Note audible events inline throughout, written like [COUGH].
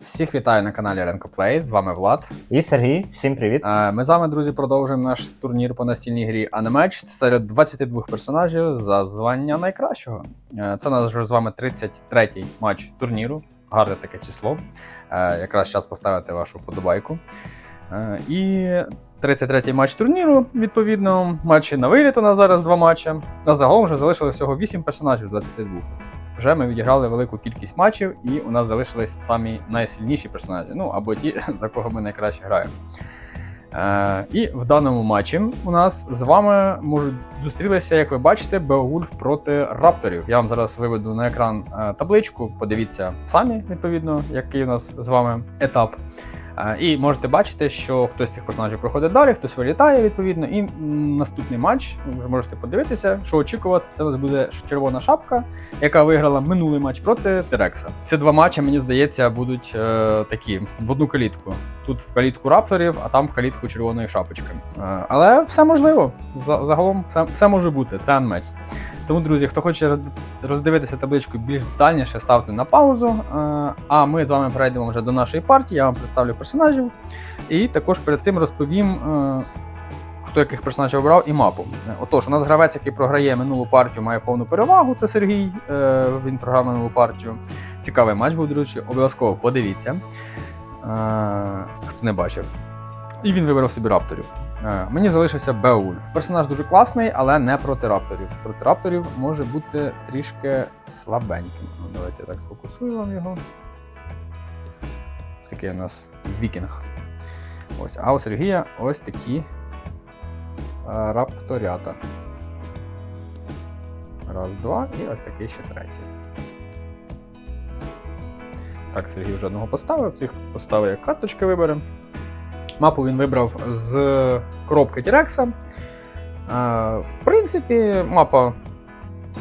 Всіх вітаю на каналі Ренко Плей. З вами Влад. І Сергій, всім привіт. Е, Ми з вами, друзі, продовжуємо наш турнір по настільній грі Unmatched серед 22 персонажів за звання найкращого. Е, Це у нас вже з вами 33-й матч турніру. Гарне таке число. Е, Якраз час поставити вашу подобайку. І 33-й матч турніру, відповідно, матчі на виліт у нас зараз два матчі. А загалом вже залишилося всього 8 персонажів з 22. Вже ми відіграли велику кількість матчів, і у нас залишились самі найсильніші персонажі. Ну або ті, [LAUGHS] за кого ми найкраще граємо. Е, і в даному матчі у нас з вами можуть зустрілися, як ви бачите, Беогульф проти рапторів. Я вам зараз виведу на екран е, табличку. Подивіться самі, відповідно, який у нас з вами етап. Е, І можете бачити, що хтось з цих персонажів проходить далі, хтось вилітає відповідно. І наступний матч ви можете подивитися, що очікувати. Це у нас буде червона шапка, яка виграла минулий матч проти Терекса. Ці два матчі, мені здається, будуть е, такі в одну калітку. Тут в калітку рапторів, а там в калітку червоної шапочки. Е, але все можливо. Загалом все, все може бути. Це Unmatched. Тому, друзі, хто хоче роздивитися табличку більш детальніше, ставте на паузу. Е, А ми з вами перейдемо вже до нашої партії. Я вам представлю персонажів. І також перед цим розповім, е, хто яких персонажів обрав і мапу. Отож, у нас гравець, який програє минулу партію, має повну перевагу. Це Сергій. Е, Він програв минулу партію. Цікавий матч був, друзі. Обов'язково подивіться. Хто не бачив. І він вибрав собі рапторів. Е, Мені залишився Беовульф. Персонаж дуже класний, але не проти рапторів. Проти рапторів може бути трішки слабеньким. Ну, давайте я так сфокусую вам його. Ось такий у нас вікінг. Ось, а у Сергія ось такі е, рапторята. Раз, два, і ось такий ще третій. Так, Сергій вже одного поставив, цих поставив як карточки виберемо. Мапу він вибрав з коробки Тірекса. В принципі, мапа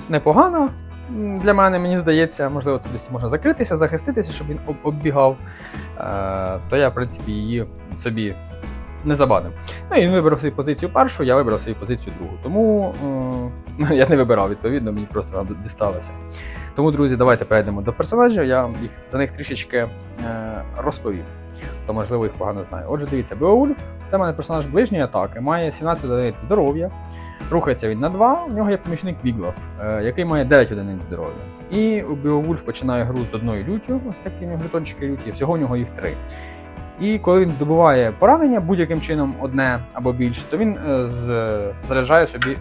непогана для мене, мені здається, можливо, тут десь можна закритися, захиститися, щоб він об- оббігав. Е, То я, в принципі, її собі не забанив. Ну і він вибрав свою позицію першу, я вибрав свою позицію другу. Тому е, [LAUGHS] я не вибирав, відповідно, мені просто вона дісталася. Тому, друзі, давайте перейдемо до персонажів. Я їх за них трішечки е, розповім. Хто, можливо, їх погано знає. Отже, дивіться, Беовульф це в мене персонаж ближньої атаки, має 17 одиниць здоров'я. Рухається він на 2, у нього є помічник Віглов, е, який має 9 одиниць здоров'я. І у Беовульф починає гру з одною люттю, ось такі жетончики люті, всього у нього їх 3. І коли він здобуває поранення будь-яким чином одне або більше, то він е, заряджає собі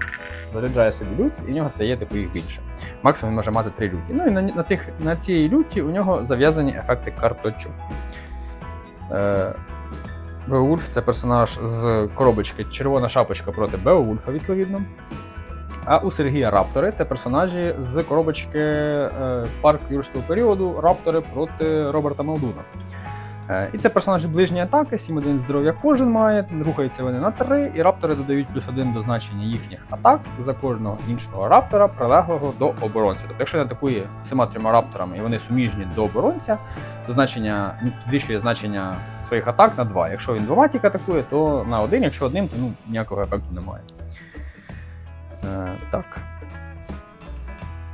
заряджає собі лють, і в нього стає типу їх більше. Максимум він може мати 3 люті. Ну і на, на, цих, на цій люті у нього зав'язані ефекти карточок. Е, Беовульф це персонаж з коробочки Червона шапочка проти Беовульфа, відповідно. А у Сергія Раптори це персонажі з коробочки е, парк юрського періоду Раптори проти Роберта Мелдуна. Е, і це персонажі ближньої атаки, 7 1 здоров'я кожен має, рухаються вони на 3, і раптори додають плюс 1 до значення їхніх атак за кожного іншого раптора, прилеглого до оборонця. Тобто, якщо він атакує всіма трьома рапторами і вони суміжні до оборонця, то значення підвищує значення своїх атак на 2. Якщо він двома тільки атакує, то на 1, якщо одним, то ну, ніякого ефекту немає. Е, так.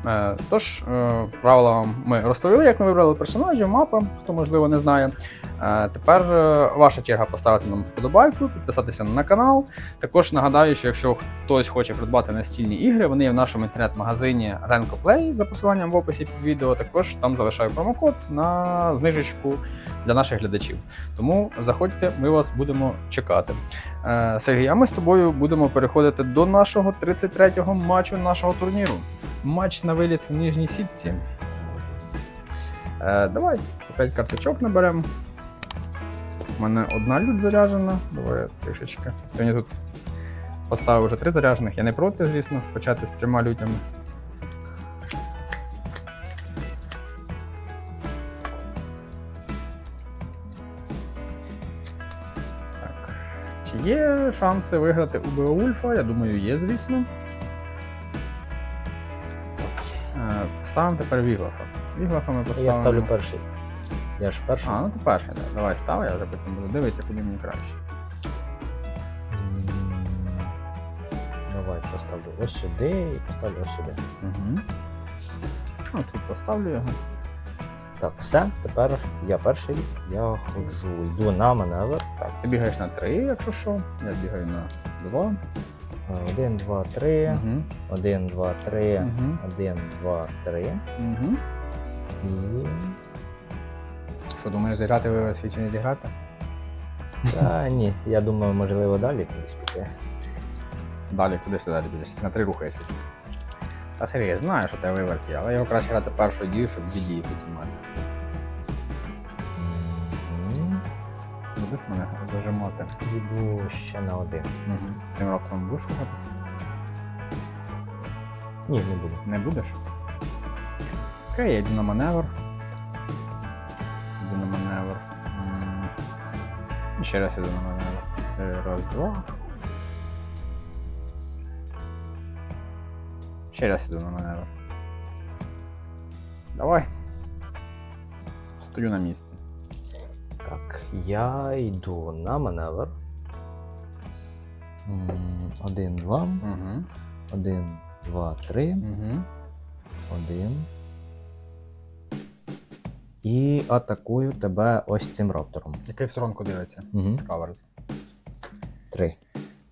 Е, Тож, е, правила ми розповіли, як ми вибрали персонажів, мапи, хто можливо не знає. Е, Тепер ваша черга поставити нам вподобайку, підписатися на канал. Також нагадаю, що якщо хтось хоче придбати настільні ігри, вони є в нашому інтернет-магазині Renko Play за посиланням в описі під відео. Також там залишаю промокод на знижечку для наших глядачів. Тому заходьте, ми вас будемо чекати. Е, Сергій, а ми з тобою будемо переходити до нашого 33-го матчу нашого турніру. Матч на виліт в нижній сітці. Е, давай, 5 карточок наберемо. У мене одна лють заряджена. Я трішечки. Сьогодні тут поставив вже три заряджених. Я не проти, звісно, почати з трьома лютями. Є шанси виграти у Беовульфа? Я думаю, є, звісно. Е, Ставимо тепер Віглафа. Віглафа ми поставимо. Я ставлю перший. Я ж перший. А, ну ти перший, да. давай став, я вже потім буду дивитися, куди мені краще. Давай поставлю ось сюди і поставлю ось сюди. Угу. Ну, тут поставлю його. Так, все, тепер я перший. Я ходжу, йду на маневр. Так, ти бігаєш на 3, якщо що. Я бігаю на 2. Е, Один, два, три. Угу. Один, два, три. Мгм. Один, два, три. Угу. І. Що думаєш, зіграти ви свій чи не зіграти? Та ні, я думаю, можливо, далі [LAUGHS] кудись піти. Далі, куди ти далі підеш? На 3 рухаєшся. Та Сергій, знаю, що тебе виверті, але його краще грати першу дію, щоб дві дії потім мати. Будеш мене зажимати. Йду ще на один. Угу. Цим раптом будеш рухатися? Ні, не буду. Не будеш? Окей, я йду на маневр. Йду на маневр. Ще раз йду на маневр. Е, Раз, два. Ще раз йду на маневр. Давай. Стою на місці. Так, я йду на маневр. Один, два. Угу. Один, два, три. Угу. Один. І атакую тебе ось цим раптором. Який в сторонку дивиться? Угу. Каверз. Три.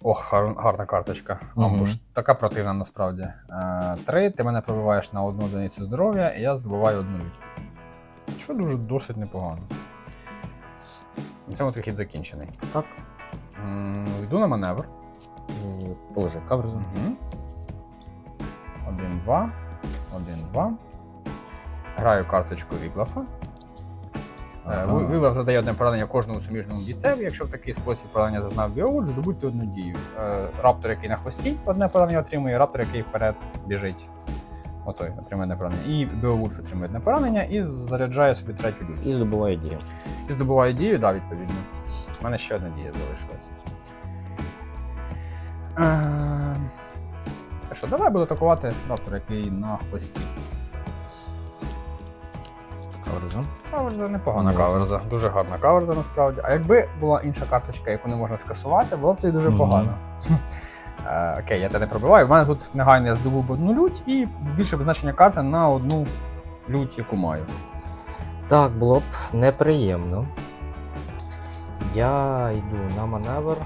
Ох, гарна карточка. Амбуш. Така противна насправді. Е, Три, ти мене пробиваєш на одну одиницю здоров'я, і я здобуваю одну лють. Що дуже досить непогано. На цьому твій хід закінчений. Так. М, Йду на маневр. З- Положи каверзу. Угу. Один, два. Один, два. Граю карточку Віглафа. Е, Ага. Ви- Вилав задає одне поранення кожному суміжному бійцеві. Якщо в такий спосіб поранення зазнав Біовульф, здобудьте одну дію. Е, Раптор, який на хвості, одне поранення отримує, раптор, який вперед біжить. Отой отримує одне поранення. І Біовульф отримує одне поранення і заряджає собі третю лють. І здобуваю дію. І здобуває дію, да, відповідно. У мене ще одна дія залишилася. Е, Що, давай буду атакувати раптор, який на хвості. Каверзу. Каверза непогана каверза, дуже гарна каверза насправді. А якби була інша карточка, яку не можна скасувати, було б це дуже погано. [LAUGHS] Е, Окей, я тебе не пробиваю. У мене тут негайно я здобув б одну лють і більше значення карти на одну лють, яку маю. Так, було б неприємно. Я йду на маневр,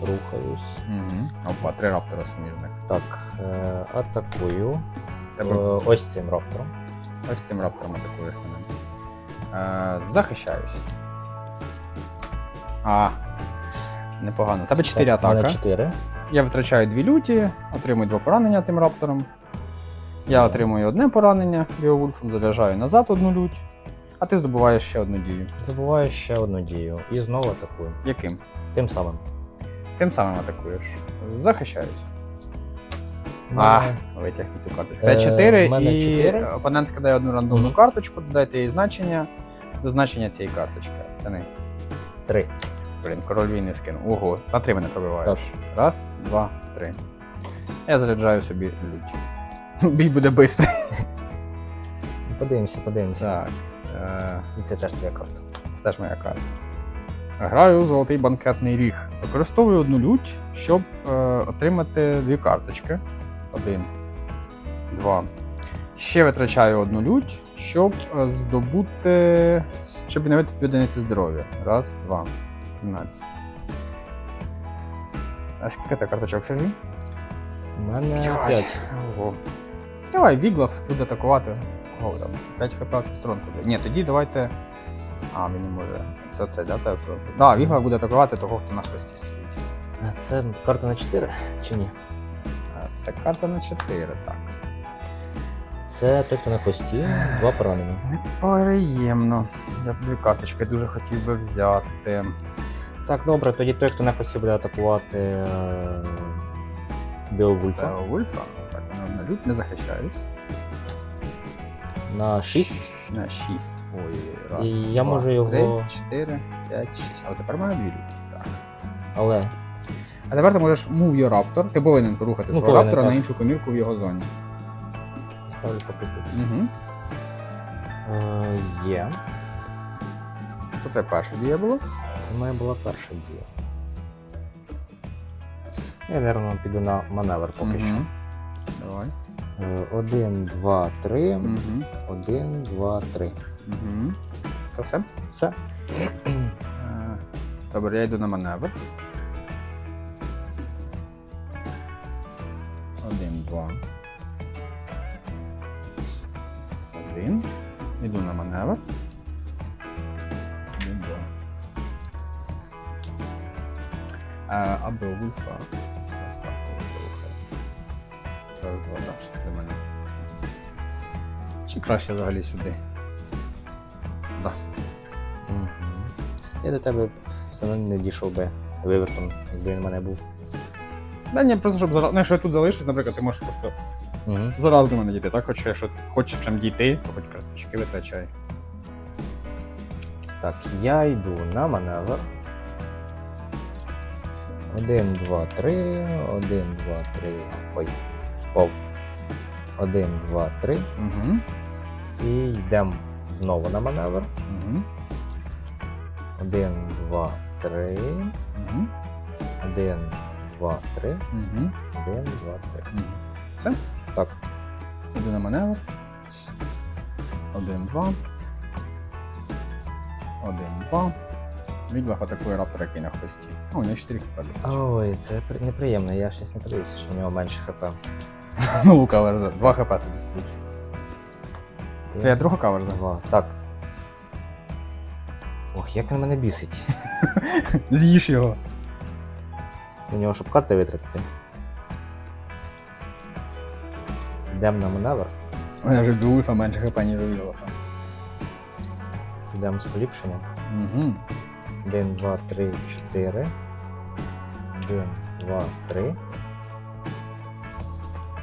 рухаюсь. Угу. Опа, три раптора суміжних. Так, е, атакую. Тебе Е, ось цим раптором. Ось цим раптором атакуєш мене. Е, захищаюсь. А. Непогано. Тебе 4 Так, атаки. 4. Я витрачаю дві люті, отримую два поранення тим раптором. Я отримую одне поранення Біовульфом, заряджаю назад одну лють, а ти здобуваєш ще одну дію. Здобуваю ще одну дію. І знову атакую. Яким? Тим самим. Тим самим атакуєш. Захищаюсь. А, мене- витягни цю карточку. Е, Т4 в мене і чотири. опонент скидає одну рандомну карточку, додайте їй значення до значення цієї карточки. Тяни. Три. Блін, король війни скинув. Ого, на три мене пробиваєш. Раз, два, три. Я заряджаю собі лють. [LAUGHS] Бій буде швидкий. Подивимося, подивимося. Так. Е, І це теж твоя карта. це теж моя карта. Граю у золотий банкетний ріг. Використовую одну лють, щоб е, отримати дві карточки. Один, два. Ще витрачаю одну лють, щоб е, здобути. Щоб відновити дві одиниці здоров'я. Раз, два. 13. А скільки ти карточок, Сергій? У мене Йой. 5. Ого. Давай, Віглов буде атакувати. Кого там? 5 хп буде. Ні, тоді давайте. А, він не може. Це оце, да, сторонку. Да, Віглов буде атакувати того, хто на хвості стоїть. А це карта на 4 чи ні? Це карта на 4, так. Це той, хто на хвості, два поранення. Неприємно. Я б дві карточки дуже хотів би взяти. Так, добре, тоді той, хто на хвості буде атакувати е, Біовульфа Вульфа. Так, мене на лють не захищаюсь. на 6. На 6. Ой, раз. І я два, можу його- Три, 4, 5, 6. Але тепер мене дві люті. Так. Але А тепер ти можеш move your raptor. Ти повинен порухати Ну, свого повинен, раптора так. на іншу комірку в його зоні. ставлю поки. Угу. Е, є. Це це перша дія була. Це моя була перша дія. Я, напевно, піду на маневр поки що. Давай. Е, Один, два, три. Угу. Один, два, три. Угу. Це все? Все. Е, Добре, я йду на маневр. Два. Один. Йду на маневр. Два. Або Вульфа. Ось так. Раз, два, далі до мене. Чи краще взагалі сюди? Угу. Я до тебе все одно не дійшов би вивертом, якби він в мене був. Да ні, просто щоб зараз. Ну, якщо я тут залишусь, наприклад, ти можеш просто Угу. зараз до мене дійти, так? Хоч якщо хочеш прям дійти, то хоч карточки витрачай. Так, я йду на маневр. Один, два, три. Один, два, три. Ой, впав. Один, два, три. Угу. І йдемо знову на маневр. Угу. Один, два, три. Угу. Один, два, три. Угу. Один, два, три. Все? Так. На маневр. Один, два. Один, два. Відлах атакує раптор, який на хвості. О, у нього 4 хп. Ой, це при- неприємно, я щось не подивився, що в нього менше хп. [LAUGHS] Знову каверза. Два хп собі скручу. Це твоя друга каверза? Два. Так. Ох, як він мене бісить. [LAUGHS] З'їж його. На нього, щоб карти витратити. Йдемо на маневр, У мене вже до менше хп, ніж у Вілофа. йдемо з поліпшенням. Угу. Один, два, три, чотири. Один, два, три.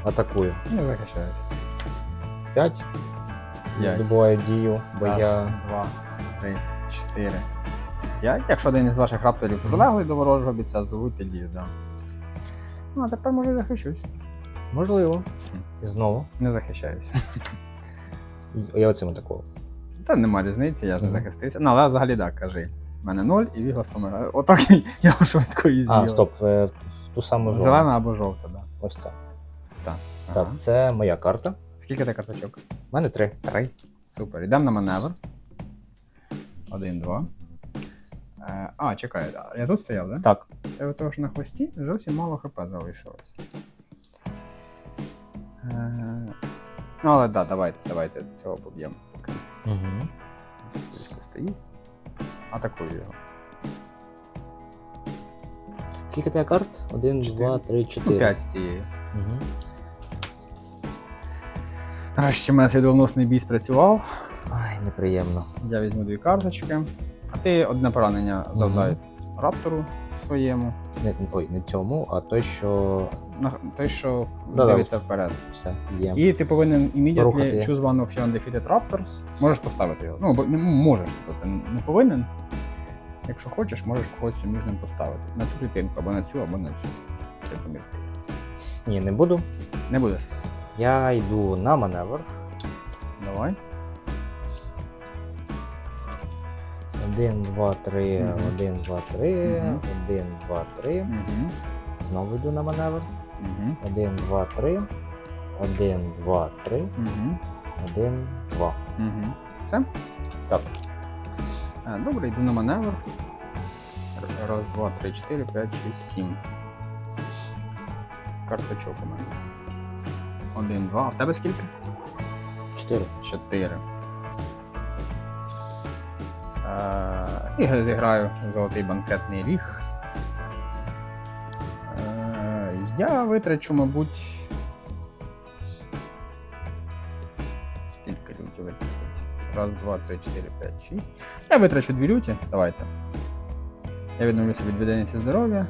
Атакую. Не захищаюсь. П'ять. П'ять. Здобуваю дію, бо Раз, я. два, три, чотири, п'ять. Якщо один із ваших рапторів Мгм. прилеглий до ворожого бійця, здобудьте дію, да. Ну, а тепер може захищусь. Можливо. І знову. Не захищаюсь. І [LAUGHS] я оцим атакував. Та нема різниці, я ж не Мгм. захистився. Ну, але взагалі так, кажи. У мене ноль і Віглас помирає. Отак [LAUGHS] я швидко і з'їв. А, стоп, в, в ту саму зону. Зелена або жовта, так. Да. Ось це. Стан. Так, це моя карта. Скільки ти карточок? У мене три. Три. Супер. Йдемо на маневр. Один, два. Е, а, чекай, а я тут стояв, так? Так. Тебе того ж на хвості зовсім мало хп залишилось. Е, ну, але так, да, давайте, давайте цього поб'ємо. Поки Угу. близько стоїть. Атакую його. Скільки тебе карт? Один, Чотири. два, три, Ну, чотири. 5 з цієї. Угу. Нарешті в мене цей бій спрацював. Ай, неприємно. Я візьму дві карточки. А ти одне поранення завдай раптору своєму. Не, ой, не цьому, а той, що На- Той, що Да-да, дивиться ось. вперед. все є. І ти повинен immediately Рухати. choose one of your undefeated Raptors. Можеш поставити його. Ну, бо- не можеш, тобто ти не повинен. Якщо хочеш, можеш когось суміжним поставити. На цю клітинку, або на цю, або на цю. Ти поміркуй. Ні, не буду. Не будеш? Я йду на маневр. Давай. Один, два, три, Мгм. один, два, три, Мгм. один, два, три. Угу. Знову йду на маневр. Один, два, три. Один, два, три. Угу. Один, два. Угу. Все? Так. Добре, йду на маневр. Р- Раз, два, три, чотири, п'ять, шість, сім. Карточок у мене. Один, два. А в тебе скільки? Чотири. Чотири. Е, І зіграю золотий банкетний ріг. Е, Я витрачу, мабуть. Скільки лютів витратить? Раз, два, три, чотири, п'ять, шість. Я витрачу дві люті. Давайте. Я відновлюся від відданості здоров'я.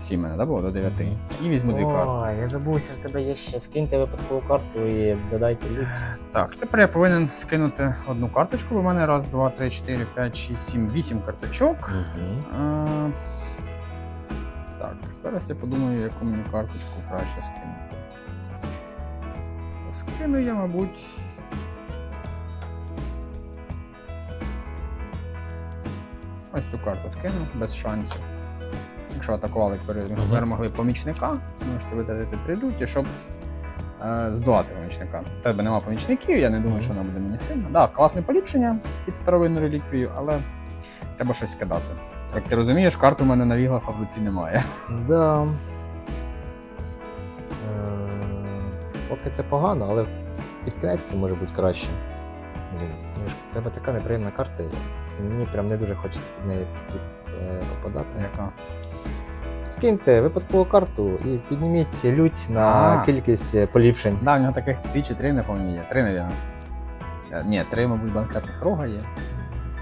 Сім мене, да, було до дев'яти. Мгм. І візьму дві карти. Ой, я забувся, що в тебе є ще. Скиньте випадкову карту і додайте лють. Так, тепер я повинен скинути одну карточку. бо в мене раз, два, три, чотири, п'ять, шість, сім, вісім карточок. А, так, зараз я подумаю, яку мені карточку краще скинути. Скину я, мабуть. Ось цю карту скину без шансів. Якщо атакували, перемогли помічника, можете витратити три люті, щоб е, здолати помічника. У тебе нема помічників, я не думаю, що вона буде мені сильна. Да, класне поліпшення під старовинну реліквію, але треба щось скидати. Як ти розумієш, карти у мене на в руці немає. Да. Е, Поки це погано, але під кінець це може бути краще. Блін, в тебе така неприємна карта, і мені прям не дуже хочеться під неї попадати. Яка? Скиньте випадкову карту і підніміть лють на А. кількість е, поліпшень. Да, у нього таких дві чи три, не пам'ятаю, є. Три, навірно. Е, Ні, три, мабуть, банкетних рога є.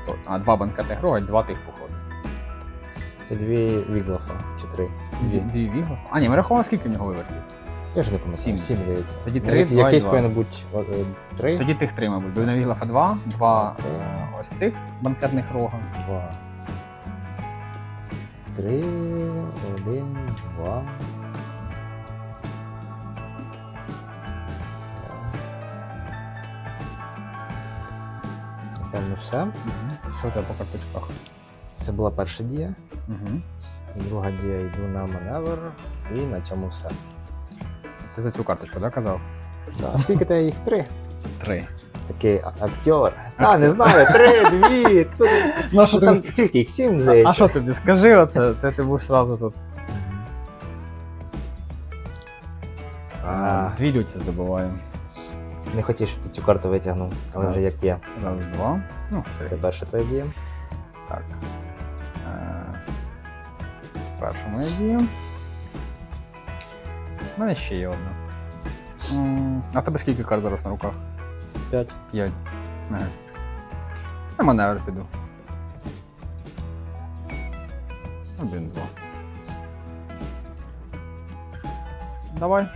То- А два банкетних рога і два тих походу. І дві віглафа, чи три. Дві, Дві. дві. А, ні, ми рахували, скільки в нього вивертів. Я вже не пам'ятаю. Сім. Сім, здається. Тоді Ну, три, два і Якийсь два. повинен бути о, е, три. Тоді тих три, мабуть. Бо на Віглафа два, два Три. е, ось цих банкетних рога. Два. Три, один, два. Напевно, все. Що у тебе по карточках? Це була перша дія. Угу. Друга дія йду на маневр. І на цьому все. Ти за цю карточку, так, казав? Да. Скільки тебе їх? Три. Три. Такий актер. А, не знаю, три, дві. Тут, Ну, ну, там тільки їх сім, здається. А що тобі? Скажи оце, ти, ти був сразу тут. А, Дві люті здобуваємо. не хотів, щоб ти цю карту витягнув, але вже як є. Раз, два. Ну, це, Це перша твоя дія. так. Е, першому я дію. У мене ще є одна. А тебе скільки карт зараз на руках? П'ять. П'ять. Ага. На маневр піду. Один, два. Давай.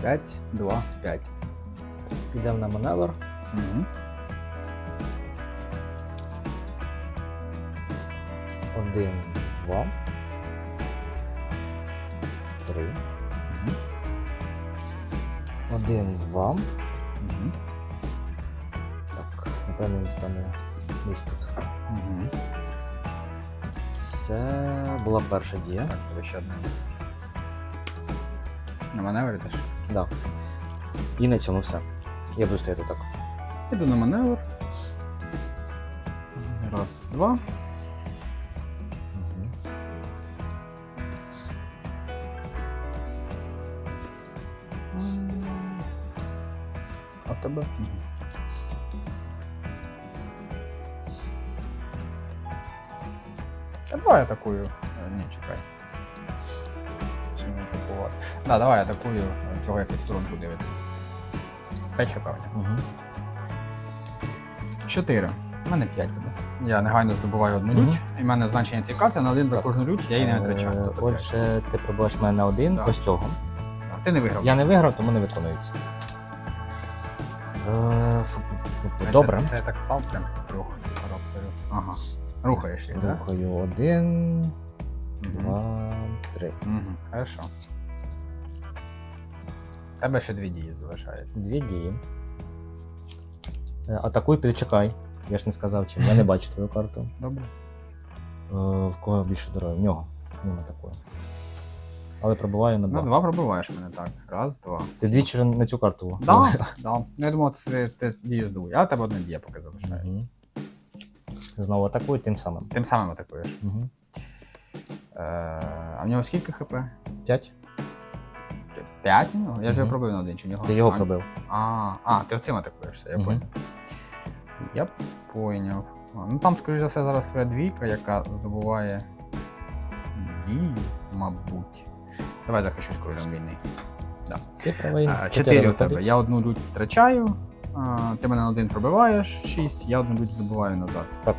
П'ять, два, п'ять. Підемо на маневр. Угу. Один, два. Три. Один, два. Угу. Так, напевно, він стане десь тут. Угу. Це була перша дія. Так, тебе ще одна. На маневр йдеш? Да. І на цьому все. Я буду стояти так. Іду на маневр. Раз, два. Давай атакую. Е, Ні, чекай. Чи не атакувати? Да, давай я атакую цього як від сторонку дивиться. 5 хп. Угу. 4. У мене 5 буде. Я негайно здобуваю одну Мгм. лють, і в мене значення цієї карти на один за Так. кожну лють, я її не витрачаю. Е, Тобто п'ять. Отже, ти пробуваєш мене на один Да. ось цього. А ти не виграв. Я не виграв, тому не виконується. Е, фу- фу- фу- Це- Це, я так став прям трьох характерів. Ага. Рухаєш їх, так? Рухаю один, два, три. Угу. Хорошо. У Тебе ще дві дії залишається. Дві дії. Е, Атакуй, підчекай. Я ж не сказав чим. Я не бачу твою карту. Добре. Е, В кого більше здоров'я? В нього. Ним атакую. Але пробуваю на На два. два пробиваєш мене так. Раз, два. Ти двічі на цю карту. Да, да. Ну, я думав, це ти дію. А у тебе одна дія поки залишається. Мгм. Знову атакую тим самим. Тим самим атакуєш. Угу. Е, а в нього скільки хп? П'ять. П'ять у нього? Я ж його пробив на один, чи в нього? Ти його А, пробив. А, а, ти оцим атакуєшся, я Мгм. поняв. Я поняв. А, Ну там, скоріш за все, зараз твоя двійка, яка здобуває дії, мабуть. Давай захищусь королем війни. Ти правий. А, Чотири у тебе. Я одну лють втрачаю, ти мене на один пробиваєш, шість, я одну лють здобуваю назад. Так.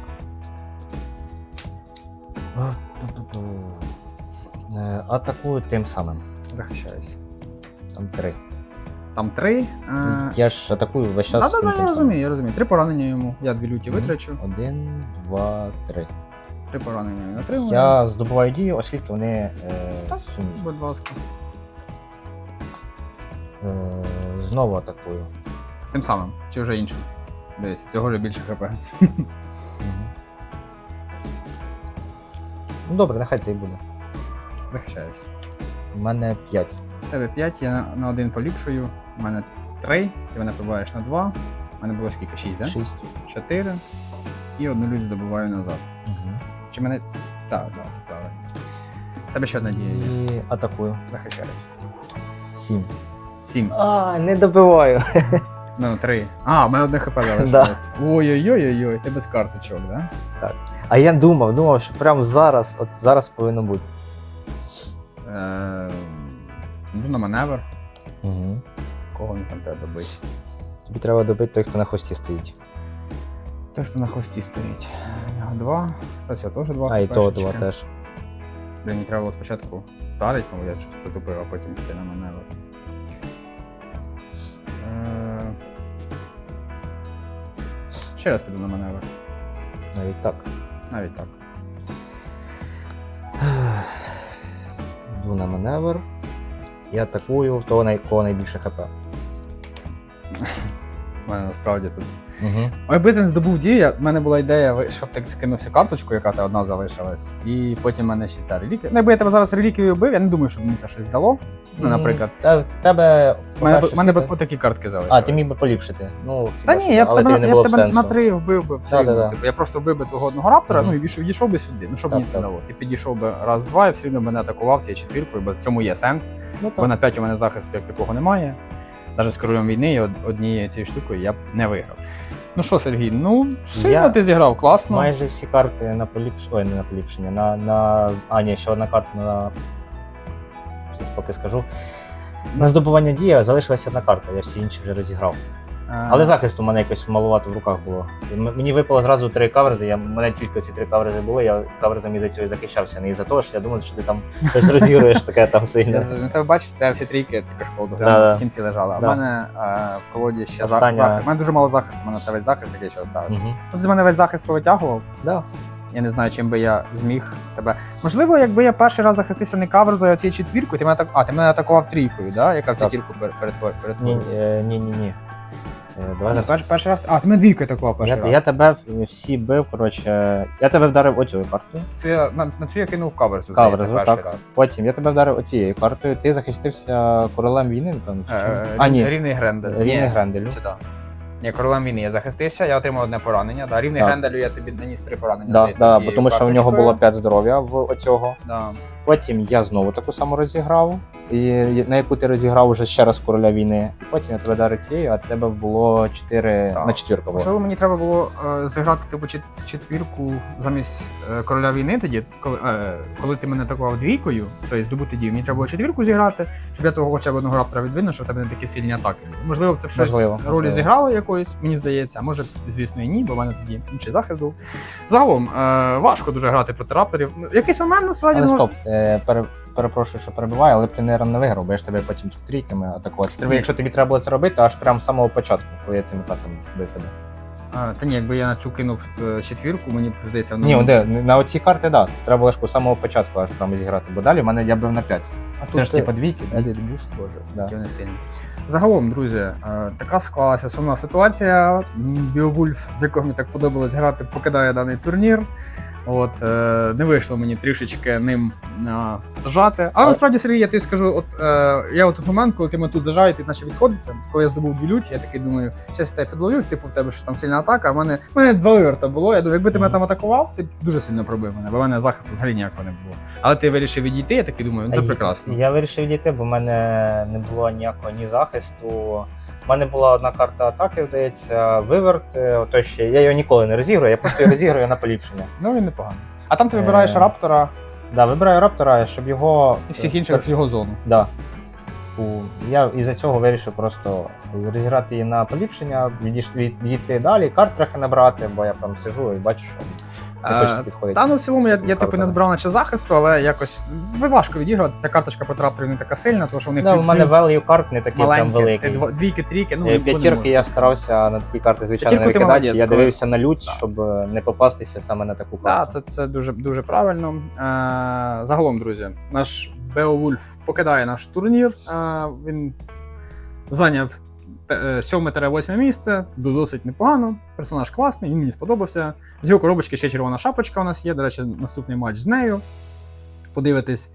Е, Атакую тим самим. Захищаюсь. Там три. Там три. Е... Я ж атакую весь час. да, з да, я розумію, я розумію. Три поранення йому. Я дві люті витрачу. Один, два, три. Три поранення він отримує. Я здобуваю дію, оскільки вони е, Так. суміжні. Будь ласка. Е, знову атакую. Тим самим, чи вже іншим. Дивись, цього вже більше хп. Ну добре, нехай це і буде. Захищаюсь. У мене 5. У тебе 5, я на, на один поліпшую. У мене 3, ти мене побиваєш на 2. У мене було скільки? 6, так? Да? 6. 4. І одну людь здобуваю назад. Угу. Чи мене. Так, так, це правильно. У тебе ще одна дія є. І атакую. Захищаюсь. 7. 7. А, не добиваю. Ну, 3. А, у мене одне хп залишається. Ой-ой-ой-ой, ти без карточок, так? Да? А я думав, думав, що прямо зараз, от зараз повинно бути. Е, Йду на маневр. Угу. Кого мені там треба бити? Тобі треба добити той, хто на хвості стоїть. Той, хто на хвості стоїть. У нього два. Та все, теж два. А, і того два теж. Блін, мені треба було спочатку вдарити, мабуть, я щось притупив, а потім піти на маневр. Ще раз піду на маневр. Навіть так. Навіть так. Йду на маневр. І атакую в того, на кого найбільше хп. У мене насправді тут. Угу. Ой, би здобув дію, в мене була ідея, щоб ти скинув всю карточку, яка ти одна залишилась, і потім в мене ще ця реліквія. Ну, якби я тебе зараз реліквію вбив, я не думаю, щоб мені це щось дало. Ну, наприклад, Та, в тебе. у мене, б- мене б скільки- такі картки залишились. А, ти міг би поліпшити. Ну, Та хіба ні, я б але тебе, тобі не я було б б тебе сенсу. на три вбив би все. Да-да-да. Типу, я просто вбив би твого одного раптора, Мгм. ну і війшов, відійшов би сюди. Ну що б Так, мені це так. дало? Ти підійшов би раз-два, і все одно мене атакував цією четвіркою, бо в цьому є сенс. Ну, Бо на 5 у мене захисту як такого немає. Навіть з королем війни однією цією штукою я б не виграв. Ну що, Сергій, ну сильно Я ти зіграв, класно. Майже всі карти на поліпшення. Ой, не на поліпшення. На, на... А, ні, ще одна карта на. Поки скажу. На здобування дія залишилася одна карта, я всі інші вже розіграв. Але захист у мене якось малувато в руках було. Мені випало зразу три каверзи. Я, у мене тільки ці три каверзи були, я каверзами за цього і захищався. Не із-за того, що я думав, що ти там щось розігруєш таке там сильне. ну, бачиш, тебе всі трійки тільки ж колоду в кінці лежали. А в мене в колоді ще за- захист. У мене дуже мало захисту, у мене це весь захист, який ще. Мгм. От з мене весь захист повитягував. Я не знаю, чим би я зміг тебе. Можливо, якби я перший раз захистився не каверзою, а цією четвіркою, ти мене так. А, ти мене атакував трійкою, да? яка в Ні, перетворила. е, ні, ні, ні. Е, Давай зараз. перш- перший раз. А, ти мене двійкою атакував перший Я, раз. я тебе всі бив, коротше. Я тебе вдарив оцю картою. Це я, на, на цю я кинув здається, перший так. раз. Потім я тебе вдарив оцією картою. Ти захистився королем війни, напевно. чи Е, чим? е, а, ні, Рівний Грендель. рівний Гренделю. Сюди. Ні, королем війни я захистився, я отримав одне поранення. Да. Рівний Так. Гренделю я тобі наніс три поранення. Да, здається, да, цією тому що в нього карточкою. було 5 здоров'я в оцього. Да. Потім я знову таку саму розіграв, і на яку ти розіграв уже ще раз короля війни. І потім я тебе дарив цією, а тебе було 4 Так. на четвірку було. Можливо, мені треба було е, зіграти типу чет- четвірку замість е, короля війни тоді, коли, е, коли ти мене атакував двійкою, цієї здобути дію, мені треба було четвірку зіграти, щоб я того хоча б одного раптора відвинув, щоб в тебе не такі сильні атаки. були. Можливо, це б щось Можливо, ролі можливо. зіграло якоюсь, мені здається, а може, звісно, і ні, бо в мене тоді інший захист був. Загалом, е, важко дуже грати проти рапторів. Ну, Якийсь момент насправді Але ну, стоп, е, пере, перепрошую, що перебиваю, але б ти, наверное, не виграв, бо я ж тебе потім трійками атакувати. Треба, якщо тобі треба було це робити, аж прямо з самого початку, коли я цими картами бив тебе. А, та ні, якби я на цю кинув е, четвірку, мені б здається, ну, Ні, де, на оці карти, так. Да, треба було ж з самого початку аж прямо зіграти, бо далі в мене я бив на 5. а Це тут ж ти- типа двійки. да? Edit Boost, боже, Да. які вони сильні. Загалом, друзі, е, така склалася сумна ситуація. М, Біовульф, з якого мені так подобалось грати, покидає даний турнір. От, е, не вийшло мені трішечки ним е, дожати. Але Але- насправді, Сергій, я тобі скажу, от е, я от момент, коли ти мене тут зажав, і ти наче відходити, коли я здобув дві люті, я такий думаю, щас я тебе підловлю, типу в тебе що там сильна атака, а в мене, в мене два виверта було. Я думаю, якби ти мене там атакував, ти б дуже сильно пробив мене, бо в мене захисту взагалі ніякого не було. Але ти вирішив відійти, я такий думаю, ну це А я- прекрасно. Я вирішив відійти, бо в мене не було ніякого ні захисту. У мене була одна карта атаки, здається, виверт. е, Ото ще я його ніколи не розіграю, я просто його розіграю на поліпшення. Ну він непоганий. А там ти вибираєш Е, раптора Да, вибираю раптора, щоб його. і всіх е, інших в його зону. Да. У- Я із-за цього вирішив просто розіграти її на поліпшення, відійш- від- відійти далі, карт трохи набрати, бо я там сижу і бачу, що Е. Та ну в цілому я, я типу не збирав наче захисту, але якось ви важко відігрувати. Ця карточка по трапторів не така сильна, тому що вони Да, у мене value карт не такий прям великий. дво- двійки, трійки, ну Е, П'ятірки я старався на такі карти, звичайно, не П'ятірку ти викидати. молодець, Я коли- дивився на лють, Так. щоб е, не попастися саме на таку карту. це, це дуже дуже правильно. Е, загалом, друзі, наш Беовульф покидає наш турнір. Е, він зайняв 7-8 місце. Це досить непогано. Персонаж класний, він мені сподобався. З його коробочки ще червона шапочка у нас є. До речі, наступний матч з нею. Подивитись.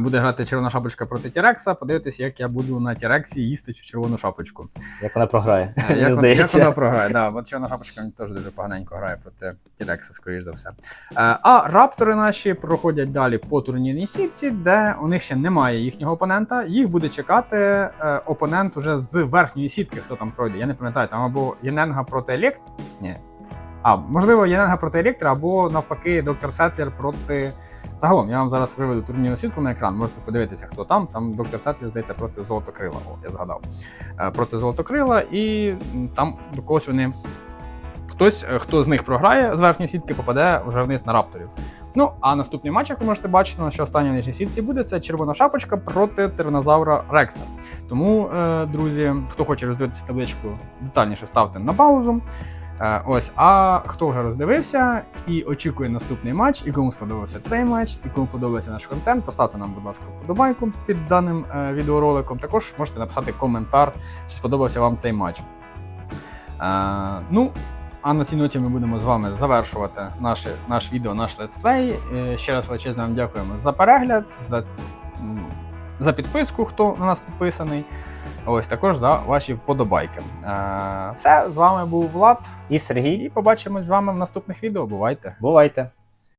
Буде грати червона шапочка проти Тірекса. Подивитись, як я буду на Тірексі їсти цю червону шапочку. Як вона програє, Як, вона- як вона програє, да, от червона шапочка теж дуже поганенько грає проти Тірекса, скоріш за все. А раптори наші проходять далі по турнірній сітці, де у них ще немає їхнього опонента. Їх буде чекати е, опонент уже з верхньої сітки, хто там пройде. Я не пам'ятаю, там або Єненга проти Елект. Ні. А, можливо, Єненга проти Електра, або навпаки, доктор Сетлер проти. Загалом, я вам зараз виведу турнірну сітку на екран, можете подивитися, хто там. Там доктор Сетлер, здається, проти Золотокрила. О, я згадав. Е, Проти Золотокрила, і там до когось вони. Хтось, е, хто з них програє з верхньої сітки, попаде вже вниз на рапторів. Ну, а наступний матч, як ви можете бачити, на що останній нижній сітці буде, це червона шапочка проти тиранозавра Рекса. Тому, е, друзі, хто хоче роздивитися табличку детальніше, ставте на паузу. Е, ось, а хто вже роздивився і очікує наступний матч, і кому сподобався цей матч, і кому подобається наш контент, поставте нам, будь ласка, вподобайку під даним е, відеороликом. Також можете написати коментар, чи сподобався вам цей матч. Е, ну, а на цій ноті ми будемо з вами завершувати наше, наш відео, наш летсплей. Ще раз величезно вам дякуємо за перегляд, за, за підписку, хто на нас підписаний. Ось також за ваші вподобайки. Все, з вами був Влад, І Сергій, і побачимось з вами в наступних відео. Бувайте! бувайте!